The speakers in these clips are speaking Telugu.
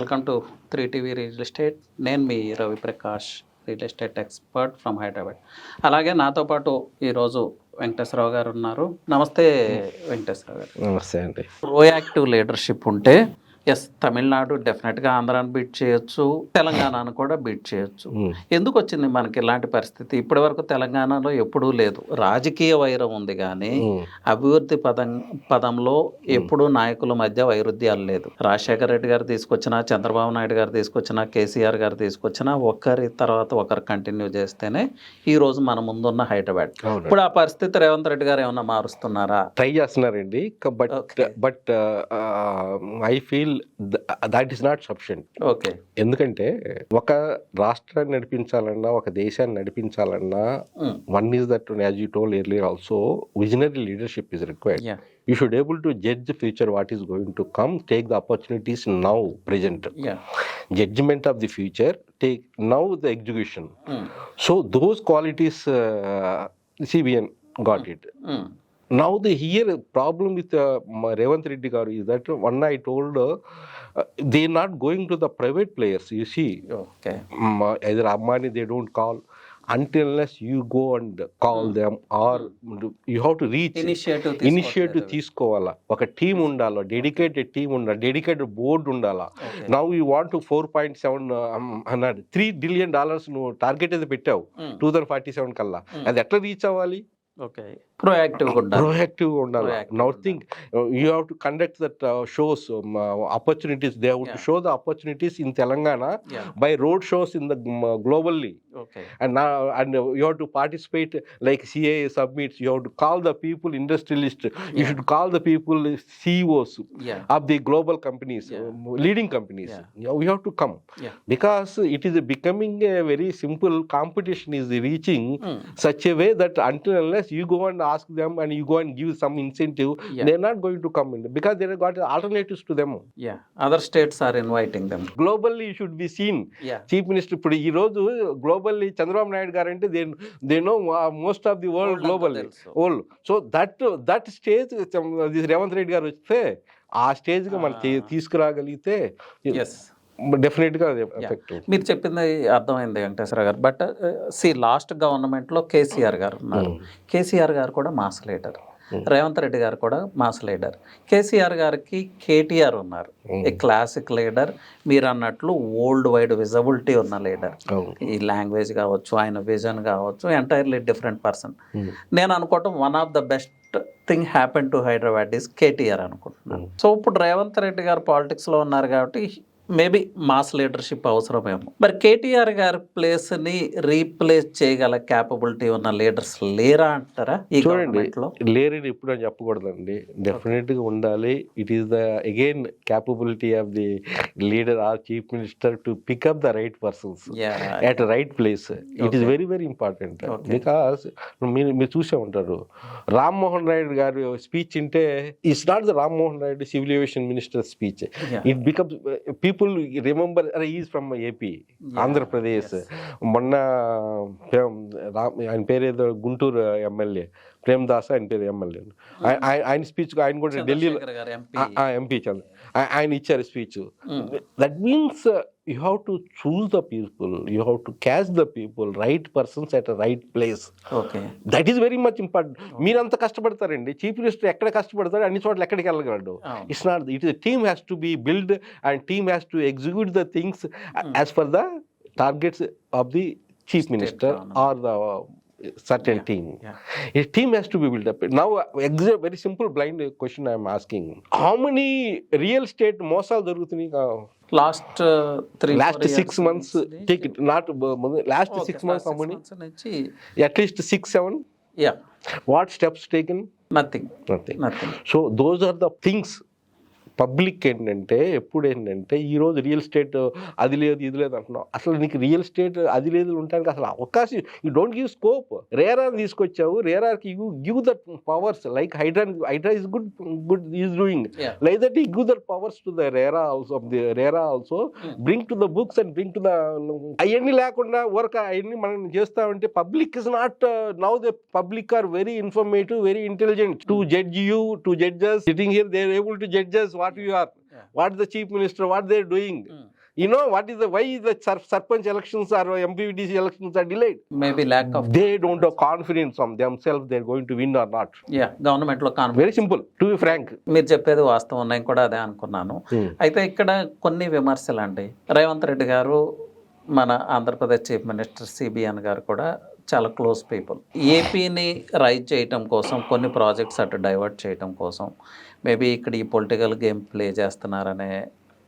Welcome to three TV real estate నేను మీ Ravi Prakash real estate expert from Hyderabad అలాగే నాతో పాటు ఈరోజు వెంకటేశ్వరరావు గారు ఉన్నారు. నమస్తే వెంకటేశ్వరరావు గారు. నమస్తే అండి. ప్రోయాక్టివ్ లీడర్షిప్ ఉంటే ఎస్ తమిళనాడు డెఫినెట్గా ఆంధ్రాను బీట్ చేయొచ్చు తెలంగాణను కూడా బీట్ చేయొచ్చు. మ్మ్. ఎందుకు వచ్చింది మనకి ఇలాంటి పరిస్థితి? ఇప్పటి వరకు తెలంగాణలో ఎప్పుడూ లేదు. రాజకీయ వైరం ఉంది కానీ మ్మ్. అభివృద్ధి పదం పదంలో ఎప్పుడూ నాయకుల మధ్య వైరుధ్యాలు లేదు. రాజశేఖర రెడ్డి గారు తీసుకొచ్చిన చంద్రబాబు నాయుడు గారు తీసుకొచ్చిన కేసీఆర్ గారు తీసుకొచ్చిన ఒకరి తర్వాత ఒకరు కంటిన్యూ చేస్తేనే ఈ రోజు మన ముందున్న హైదరాబాద్. ఇప్పుడు ఆ పరిస్థితి రేవంత్ రెడ్డి గారు ఏమన్నా మారుస్తున్నారా? ట్రై చేస్తున్నారండి. But. But I feel that is not sufficient okay ఎందుకంటే ఒక రాష్ట్రాన్ని నడిపించాలన్నా ఒక దేశాన్ని నడిపించాలన్నా. One is that as you told earlier also visionary leadership is required you should able to judge future what is going to come take the opportunities now present judgement of the future take now the execution so those qualities CBN got it now the here problem with Revanth Reddy గారు is that one I told they not going to the private players you see either అమ్మాని they don't call until unless you go and call them or you how to reach initiative తీసుకోవాలా. ఒక టీం hmm. ఉండాలా డెడికేటెడ్ టీం ఉండాలి డెడికేటెడ్ బోర్డు ఉండాలా. Now you want to four point seven అన్నాడు త్రీ బిలియన్ డాలర్స్ నువ్వు టార్గెట్ అయితే పెట్టావు? టూ థౌసండ్ ఫార్టీ సెవెన్ కల్లా. Hmm. అది ఎట్లా రీచ్ అవ్వాలి? ఓకే ప్రొయాక్టివ్ ఉండాలి proactive ఉండాలి Proactive నౌ ఉండాలి. Think you have to conduct that shows opportunities they to Yeah. Show the opportunities in Telangana ya by road shows in the globally okay and now and you have to participate like CA submits you have to call the people industrialist you Yeah. should call the people CEOs ya of the global companies Yeah. um, leading companies Yeah. You know, we have to come Yeah. because it is becoming a very simple competition is reaching Hmm. such a way that until unless you go and ask them and you go and give some incentive Yeah. they're not going to come in because they have got alternatives to them yeah other states are inviting them globally you should be seen yeah chief minister ఇప్పుడు ఈ రోజు గ్లోబల్లీ చంద్రబాబు నాయుడు గారు అంటే they they know most of the world globally. World so that that stage Revanth Reddy గారు వస్తే ఆ స్టేజ్గా మనం Ah. తీసుకురాగలిగితే ఎస్ డెఫినెట్గా ఎఫెక్ట్ మీరు చెప్పింది అర్థమైంది Venkateswara garu. But see last గవర్నమెంట్లో కేసీఆర్ గారు ఉన్నారు. కేసీఆర్ గారు కూడా mass leader Hmm. Revanth Reddy గారు కూడా మాస్ లీడర్ కేసీఆర్ గారికి కేటీఆర్ ఉన్నారు. Hmm. ఏ క్లాసిక్ లీడర్ మీరు అన్నట్లు వరల్డ్ వైడ్ విజబిలిటీ ఉన్న లీడర్ ఈ లాంగ్వేజ్ కావచ్చు ఆయన విజన్ కావచ్చు ఎంటైర్లీ డిఫరెంట్ పర్సన్ Hmm. నేను అనుకోవటం one of the best thing happen to Hyderabad is KTR అనుకుంటున్నాను. సో ఇప్పుడు రేవంత్ రెడ్డి గారు పాలిటిక్స్లో ఉన్నారు కాబట్టి మేబీ మాస్ లీడర్షిప్ అవసరమేమో. మరి కేటీఆర్ గారి ప్లేస్ని రీప్లేస్ చేయగల క్యాపబిలిటీ ఉన్న లీడర్స్ లేరా అంటారా చూడండి లేరని ఎప్పుడు అని చెప్పకూడదండి. డెఫినెట్గా ఉండాలి it is the again capability of the leader or chief minister to pick up the right persons at right place it is. Very very important. Because మీరు మీరు చూసే ఉంటారు. రామ్మోహన్ నాయుడు గారి స్పీచ్ వింటే it's not the Rammohan Naidu civil aviation minister speech it becomes people remember అరే ఈజ్ ఫ్రమ్ ఏపీ ఆంధ్రప్రదేశ్ మొన్న ప్రేమ్ ఆయన పేరు ఏదో గుంటూరు ఎమ్మెల్యే. ప్రేమదాస్ ఆయన పేరు ఎమ్మెల్యే. ఆయన స్పీచ్ ఆయన కూడా ఢిల్లీలో ఎంపీ చంద్ర. ఆయన ఇచ్చారు speech that means you have to choose the people you have to catch the people right persons at right place okay that is very much important మీరంతా కష్టపడతారండి. చీఫ్ మినిస్టర్ ఎక్కడ కష్టపడతారు అన్ని చోట్ల ఎక్కడికి వెళ్ళగలడు? It's not it is team has to be build and team has to execute the things as per the targets of the chief minister. Or the certain Yeah, team yeah. a team has to be built up now exa- very simple blind question i am asking how many real estate మోసాలు జరుగుతున్నాయి last three last six months take it not last six months how many నుంచి at least six seven yeah what steps taken nothing nothing nothing so those are the things public ఏంటంటే ఎప్పుడు ఏంటంటే ఈరోజు రియల్ ఎస్టేట్ అది లేదు ఇది లేదు అంటున్నావు. అసలు నీకు రియల్ ఎస్టేట్ అది లేదు ఉండడానికి అసలు అవకాశం you don't give scope RERA తీసుకొచ్చావు రేరార్కి you give that powers like HYDRAA HYDRAA is good good is doing. Like that ఈ give that powers to the RERA also of the RERA also. Bring to the books and bring to the అవన్నీ లేకుండా వర్క్ అవన్నీ మనం చేస్తామంటే public is not now the public are very informative very intelligent to judge you to judges sitting here they able to judges what what you are what the chief minister what they doing. You know what is why the sarpanch elections or MPTC elections are delayed maybe lack of they don't have confidence on them self they are going to win or not ya గవర్నమెంట్లో కాన్ very simple to be frank మీరు చెప్పేది వాస్తవం నేను కూడా అదే అనుకున్నాను. అయితే ఇక్కడ కొన్ని విమర్శలు అండి. రేవంత్ రెడ్డి గారు మన ఆంధ్రప్రదేశ్ చీఫ్ మినిస్టర్ సిబిఎన్ గారు కూడా చాలా క్లోజ్ పీపుల్. ఏపీని రైజ్ చేయటం కోసం కొన్ని ప్రాజెక్ట్స్ అటు డైవర్ట్ చేయటం కోసం మేబీ ఇక్కడ ఈ పొలిటికల్ గేమ్ ప్లే చేస్తున్నారనే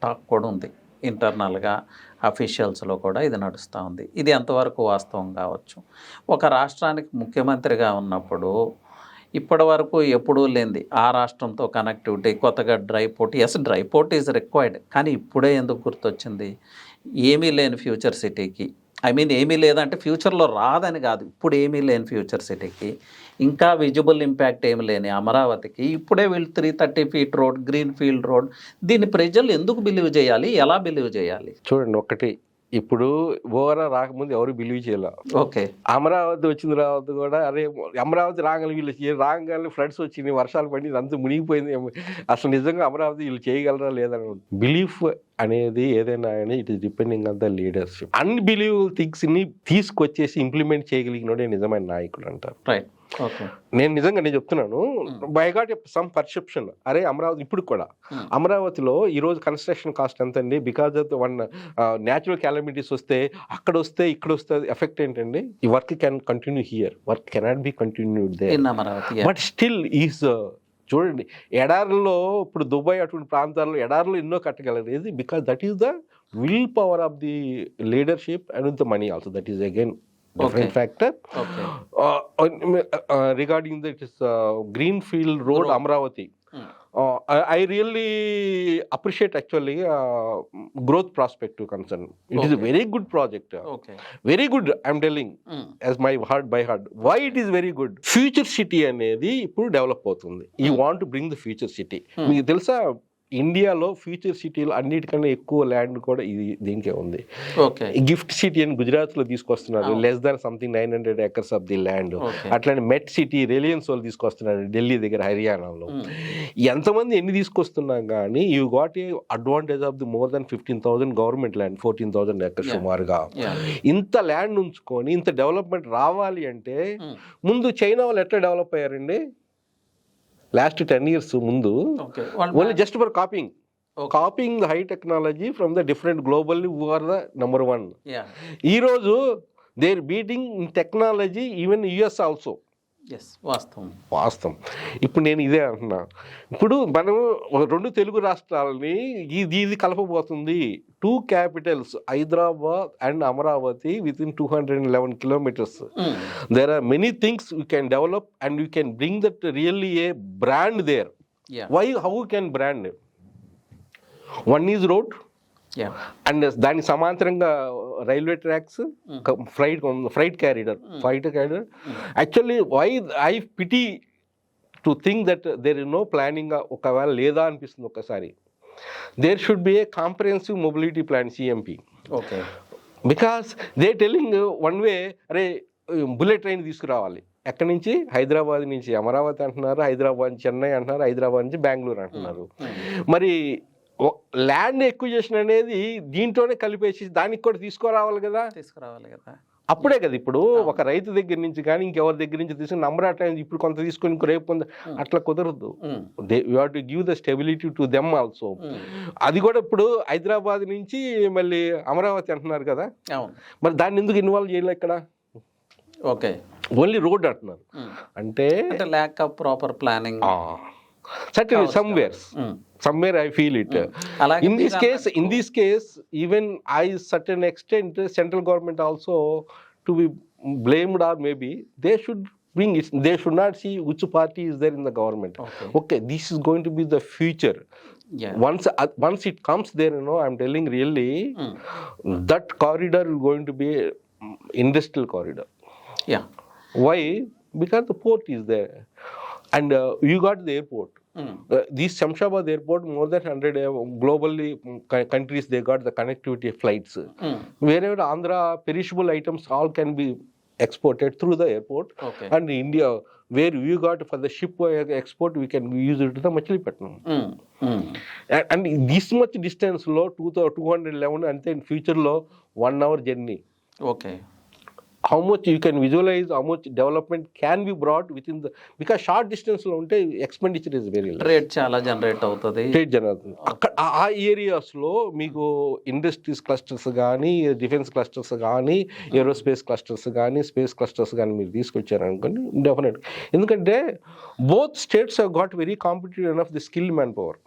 టాక్ కూడా ఉంది. ఇంటర్నల్గా అఫీషియల్స్లో కూడా ఇది నడుస్తూ ఉంది. ఇది ఎంతవరకు వాస్తవం కావచ్చు? ఒక రాష్ట్రానికి ముఖ్యమంత్రిగా ఉన్నప్పుడు ఇప్పటి వరకు ఎప్పుడూ లేనిది ఆ రాష్ట్రంతో కనెక్టివిటీ కొత్తగా dry port yes dry port is required కానీ ఇప్పుడే ఎందుకు గుర్తొచ్చింది? ఏమీ లేని ఫ్యూచర్ సిటీకి. ఐ మీన్ ఏమీ లేదంటే ఫ్యూచర్లో రాదని కాదు ఇప్పుడు ఏమీ లేని ఫ్యూచర్ సిటీకి. ఇంకా విజిబుల్ ఇంపాక్ట్ ఏమి లేని అమరావతికి. ఇప్పుడే వీళ్ళు three thirty feet road green field road దీన్ని ప్రజలు ఎందుకు బిలీవ్ చేయాలి? ఎలా బిలీవ్ చేయాలి? చూడండి ఒకటి. ఇప్పుడు ఓవరా రాకముందు ఎవరు బిలీవ్ చేయాల. ఓకే. అమరావతి వచ్చిన తర్వాత కూడా అరే అమరావతి రాగానే వీళ్ళు రాగానే ఫ్లడ్స్ వచ్చినాయి వర్షాలు పడి అంతా మునిగిపోయింది. అసలు నిజంగా అమరావతి వీళ్ళు చేయగలరా లేదని బిలీఫ్ అనేది ఏదైనా కానీ it is depending on the leadership unbelieve థింగ్స్ని తీసుకొచ్చేసి ఇంప్లిమెంట్ చేయగలిగినోడే నిజమైన నాయకుడు అంటారు. రైట్ నేను నిజంగా నేను చెప్తున్నాను బై గాట్ సమ్ పర్సెప్షన్ అరే అమరావతి ఇప్పుడు కూడా. అమరావతిలో ఈ రోజు కన్స్ట్రక్షన్ కాస్ట్ ఎంత అండి because of one natural calamities వస్తే అక్కడ వస్తే ఇక్కడ వస్తే ఎఫెక్ట్ ఏంటండి? ఈ work can continue here work cannot be continued they but still is చూడండి ఎడారుల్లో ఇప్పుడు దుబాయ్ అటువంటి ప్రాంతాల్లో ఎడారులు ఎన్నో కట్టగలరు? Because that is the will power of the leadership and the money also that is again different factor okay regarding that is green field road Road. Amaravati I really appreciate actually growth prospective concern it is Okay. Very good project okay very good I'm telling as my heart by heart why it is very good future city అనేది ఇప్పుడు డెవలప్ అవుతుంది. Hmm. Want bring the future city. మీకు తెలుసా? ఇండియాలో ఫ్యూచర్ సిటీలో అన్నిటికన్నా ఎక్కువ ల్యాండ్ కూడా ఇది దీనికే ఉంది. ఓకే. గిఫ్ట్ సిటీ అని గుజరాత్లో తీసుకొస్తున్నారు. Less than something nine hundred acres of the land అట్లానే మెట్ సిటీ రిలయన్స్ వాళ్ళు తీసుకొస్తున్నారు ఢిల్లీ దగ్గర హర్యానాలో. ఎంతమంది ఎన్ని తీసుకొస్తున్నా కానీ you got a advantage of the more than fifteen thousand government land fourteen thousand acres. సుమారుగా. ఇంత ల్యాండ్ ఉంచుకొని ఇంత డెవలప్మెంట్ రావాలి అంటే ముందు చైనా వాళ్ళు ఎట్లా డెవలప్ అయ్యారండి? లాస్ట్ టెన్ ఇయర్స్ ముందు only just for copying copying the high technology from the different globally who are the number one ఈరోజు they're beating in technology even US also వాస్తవం. వాస్తవం. ఇప్పుడు నేను ఇదే అంటున్నా. ఇప్పుడు మనం ఒక రెండు తెలుగు రాష్ట్రాలని ఇది ఇది కలపబోతుంది. Two capitals Hyderabad and Amaravati within two hundred and eleven kilometres there are many things you can develop and you can bring that really a brand there why how can brand one is road and దానికి సమాంతరంగా railway tracks flight flight corridor flight corridor actually why I pity to think that there is no planning ఒకవేళ లేదా అనిపిస్తుంది ఒకసారి there should be a comprehensive mobility plan CMP okay because they telling one way అరే బుల్లెట్ ట్రైన్ తీసుకురావాలి. ఎక్కడి నుంచి? హైదరాబాద్ నుంచి. అమరావతి అంటున్నారు హైదరాబాద్ చెన్నై అంటున్నారు హైదరాబాద్ నుంచి బెంగళూరు అంటున్నారు. మరి ల్యాండ్ ఎక్విజేషన్ అనేది దీంట్లోనే కలిపేసి దానికి కూడా తీసుకురావాలి కదా? తీసుకురావాలి కదా. అప్పుడే కదా ఇప్పుడు ఒక రైతు దగ్గర నుంచి కానీ ఇంకెవరి దగ్గర నుంచి తీసుకుని నంబర్ అట్లా ఇప్పుడు కొంత తీసుకొని ఇంకో రేపు కొంత అట్లా కుదరదు. They you to give the stability to them also అది కూడా ఇప్పుడు హైదరాబాద్ నుంచి మళ్ళీ అమరావతి అంటున్నారు కదా? మరి దాన్ని ఎందుకు ఇన్వాల్వ్ చేయలేదు ఇక్కడ? ఓకే. ఓన్లీ రోడ్ అంటున్నారు. అంటే అంటే lack of proper planning certainly somewhere. somewhere i feel it. Mm. in this case in this case even i certain extent the central government also to be blamed or maybe they should bring it. They should not see which party is there in the government. Okay, okay this is going to be the future. Yeah. once uh, once it comes there you know i'm telling really mm. that corridor is going to be industrial corridor. Yeah. Why? Because the port is there. And uh, you got the airport. Mm. Uh, Shamshabad airport, more than 100 uh, globally um, countries, they got the connectivity flights. Mm. Wherever Andhra perishable items all can be exported through the airport. Okay. And India, where we got for the ship uh, export, we can use it to the Machilipatnam. Mm. Mm. And, and, this much distance, low 211, and then future low one hour journey. Okay. How much you can visualise how much development can be brought within the because short డిస్టెన్స్లో ఉంటే ఎక్స్పెండిచర్ ఇస్ వెరీ రేట్ చాలా జనరేట్ అవుతుంది. స్టేట్ జనార్దన్ అక్కడ ఆ- ఏరియాస్లో మీకు ఇండస్ట్రీస్ క్లస్టర్స్ కానీ డిఫెన్స్ క్లస్టర్స్ కానీ ఏరోస్పేస్ క్లస్టర్స్ కానీ స్పేస్ క్లస్టర్స్ కానీ మీరు తీసుకొచ్చారనుకోండి డెఫినెట్ ఎందుకంటే both states have got very competitive enough the skill man power